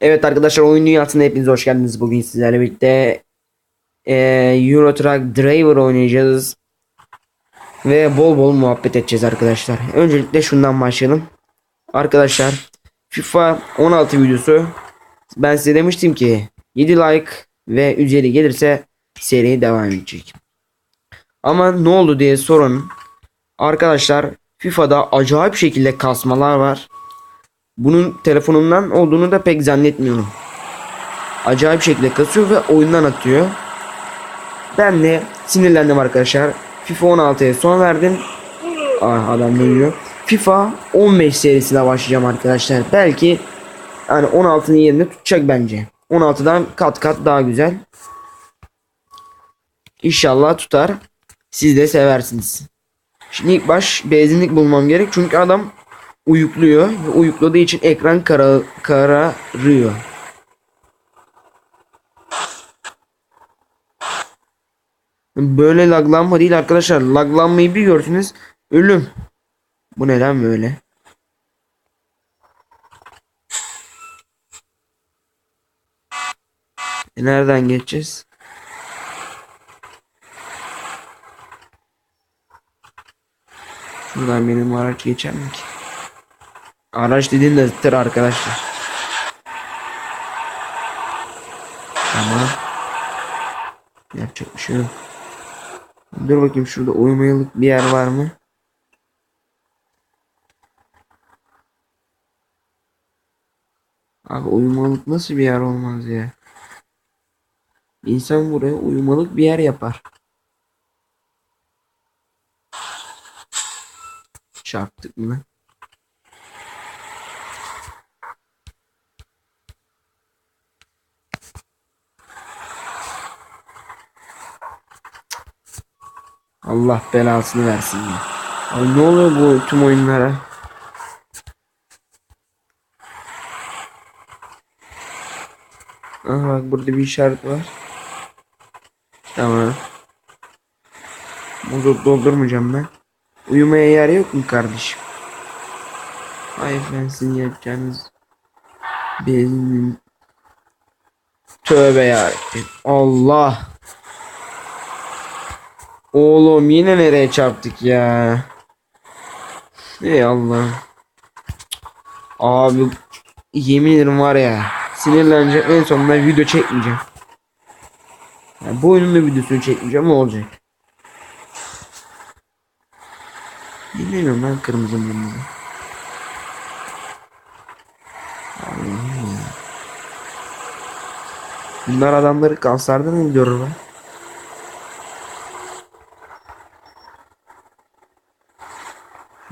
Evet arkadaşlar oyun dünyasına hepiniz hoş geldiniz. Bugün sizlerle birlikte e, Euro Truck Driver oynayacağız. Ve bol bol muhabbet edeceğiz arkadaşlar. Öncelikle şundan başlayalım. Arkadaşlar FIFA 16 videosu ben size demiştim ki 7 like ve üzeri gelirse seri devam edecek. Ama ne oldu diye sorun. Arkadaşlar FIFA'da acayip şekilde kasmalar var. Bunun telefonumdan olduğunu da pek zannetmiyorum. Acayip şekilde kasıyor ve oyundan atıyor. Ben de sinirlendim arkadaşlar. FIFA 16'ya son verdim. Ah adam duyuyor. FIFA 15 serisine başlayacağım arkadaşlar. Belki yani 16'nın yerine tutacak bence. 16'dan kat kat daha güzel. İnşallah tutar. Siz de seversiniz. Şimdi ilk baş benzinlik bulmam gerek çünkü adam uyukluyor uyukladığı için ekran kara kararıyor. Böyle laglanma değil arkadaşlar. Laglanmayı bir görsünüz ölüm. Bu neden böyle? E nereden geçeceğiz? Şuradan benim araç geçer mi ki? Araç dediğin de tır arkadaşlar. Tamam. Yapacak bir şey yok. Dur bakayım şurada uyumayalık bir yer var mı? Abi uyumalık nasıl bir yer olmaz ya? İnsan buraya uyumalık bir yer yapar. Çarptık mı? Allah belasını versin ya. Ay ne oluyor bu tüm oyunlara? Aha bak burada bir işaret var. Tamam. Mazot doldurmayacağım ben. Uyumaya yer yok mu kardeşim? Hayır ben sizin yapacağınız benim Tövbe ya. Allah. Oğlum yine nereye çarptık ya? Ey Allah. Abi yemin ederim var ya sinirleneceğim en sonunda video çekmeyeceğim. Yani bu oyunun da videosunu çekmeyeceğim ne olacak? Bilmiyorum ben kırmızı ya. Bunlar adamları kanserden öldürür lan.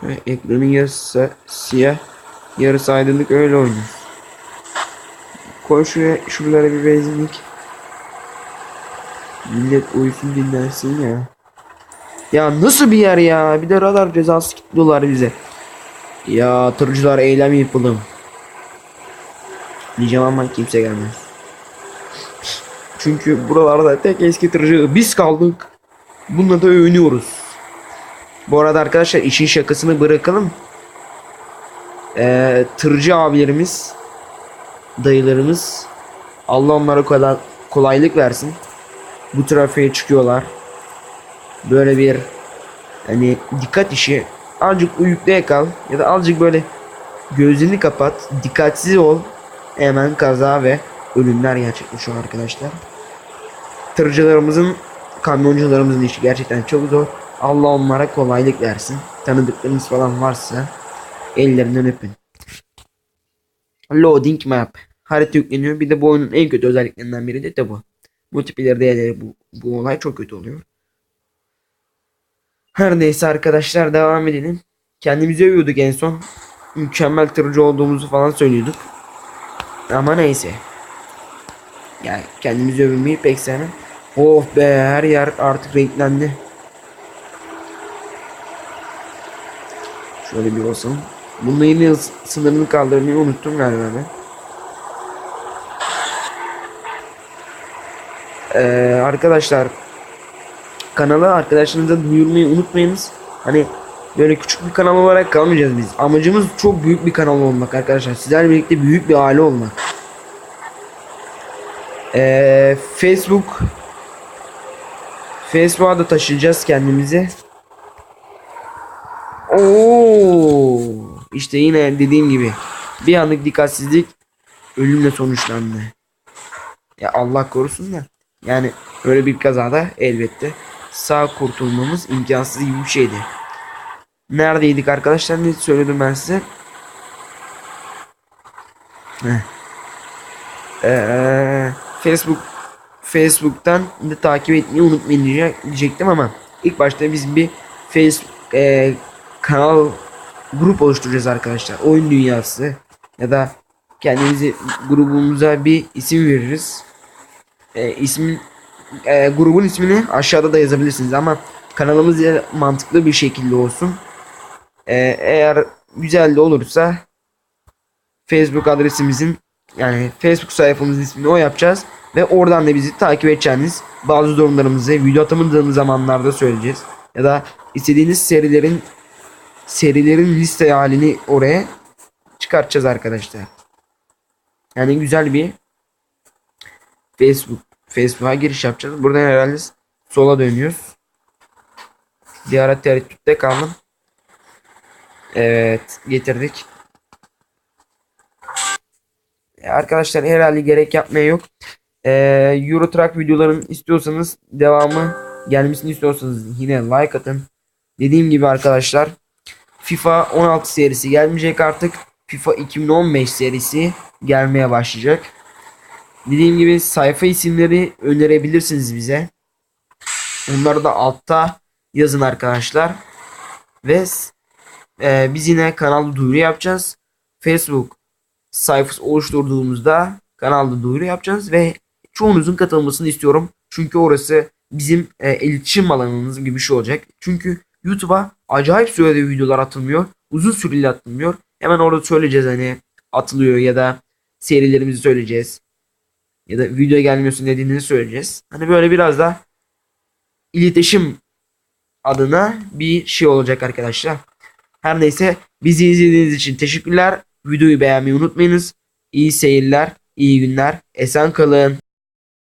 Ve ekranın yarısı siyah, yarısı aydınlık öyle oynuyor. Koy şuraya, şuralara bir benzinlik. Millet uyusun dinlensin ya. Ya nasıl bir yer ya? Bir de radar cezası kilitliyorlar bize. Ya tırcılar eylem yapalım. Diyeceğim ama kimse gelmez. Çünkü buralarda tek eski tırcı biz kaldık. Bununla da övünüyoruz. Bu arada arkadaşlar işin şakasını bırakalım. Ee, tırcı abilerimiz, dayılarımız Allah onlara kolay, kolaylık versin. Bu trafiğe çıkıyorlar. Böyle bir hani dikkat işi azıcık uyukluya kal ya da azıcık böyle gözünü kapat dikkatsiz ol hemen kaza ve ölümler gerçekleşiyor arkadaşlar. Tırcılarımızın kamyoncularımızın işi gerçekten çok zor. Allah onlara kolaylık versin. Tanıdıklarınız falan varsa ellerinden öpün. Loading map. Harita yükleniyor. Bir de bu oyunun en kötü özelliklerinden biri de, de bu. Multiplayer değerleri bu, bu olay çok kötü oluyor. Her neyse arkadaşlar devam edelim. Kendimizi övüyorduk en son. Mükemmel tırcı olduğumuzu falan söylüyorduk. Ama neyse. Yani kendimizi övünmeyi pek sevmem. Oh be her yer artık renklendi. Şöyle bir basalım. Bununla yıl sınırını kaldırmayı unuttum galiba ben. Ee, arkadaşlar kanala arkadaşlarınıza duyurmayı unutmayınız. Hani böyle küçük bir kanal olarak kalmayacağız biz. Amacımız çok büyük bir kanal olmak arkadaşlar. Sizlerle birlikte büyük bir aile olmak. Ee, Facebook Facebook'a da taşıyacağız kendimizi. Oo, işte yine dediğim gibi bir anlık dikkatsizlik ölümle sonuçlandı. Ya Allah korusun da. Yani böyle bir kazada elbette sağ kurtulmamız imkansız gibi bir şeydi. Neredeydik arkadaşlar? Ne söyledim ben size? Ee, Facebook Facebook'tan da takip etmeyi unutmayın diyecek- diyecektim ama ilk başta biz bir Facebook e, kanal grup oluşturacağız arkadaşlar. Oyun dünyası ya da kendimizi grubumuza bir isim veririz. E, ismin e, grubun ismini aşağıda da yazabilirsiniz ama kanalımız mantıklı bir şekilde olsun. E, eğer güzel de olursa Facebook adresimizin yani Facebook sayfamızın ismini o yapacağız ve oradan da bizi takip edeceğiniz bazı durumlarımızı video atamadığımız zamanlarda söyleyeceğiz ya da istediğiniz serilerin serilerin liste halini oraya çıkartacağız arkadaşlar. Yani güzel bir Facebook Facebook'a giriş yapacağız. Buradan herhalde sola dönüyoruz. Diğer tereddütte kaldım. Evet getirdik. E, Arkadaşlar herhalde gerek yapmaya yok. Ee, Euro Truck videoların istiyorsanız devamı gelmesini istiyorsanız yine like atın. Dediğim gibi arkadaşlar FIFA 16 serisi gelmeyecek artık. FIFA 2015 serisi gelmeye başlayacak. Dediğim gibi sayfa isimleri önerebilirsiniz bize. Onları da altta yazın arkadaşlar. Ve e, biz yine kanalda duyuru yapacağız. Facebook sayfası oluşturduğumuzda kanalda duyuru yapacağız ve çoğunuzun katılmasını istiyorum. Çünkü orası bizim e, iletişim alanımız gibi bir şey olacak. Çünkü YouTube'a acayip sürede videolar atılmıyor. Uzun süreli atılmıyor. Hemen orada söyleyeceğiz hani atılıyor ya da serilerimizi söyleyeceğiz. Ya da video gelmiyorsun dediğini söyleyeceğiz. Hani böyle biraz da iletişim adına bir şey olacak arkadaşlar. Her neyse bizi izlediğiniz için teşekkürler. Videoyu beğenmeyi unutmayınız. İyi seyirler, iyi günler, esen kalın.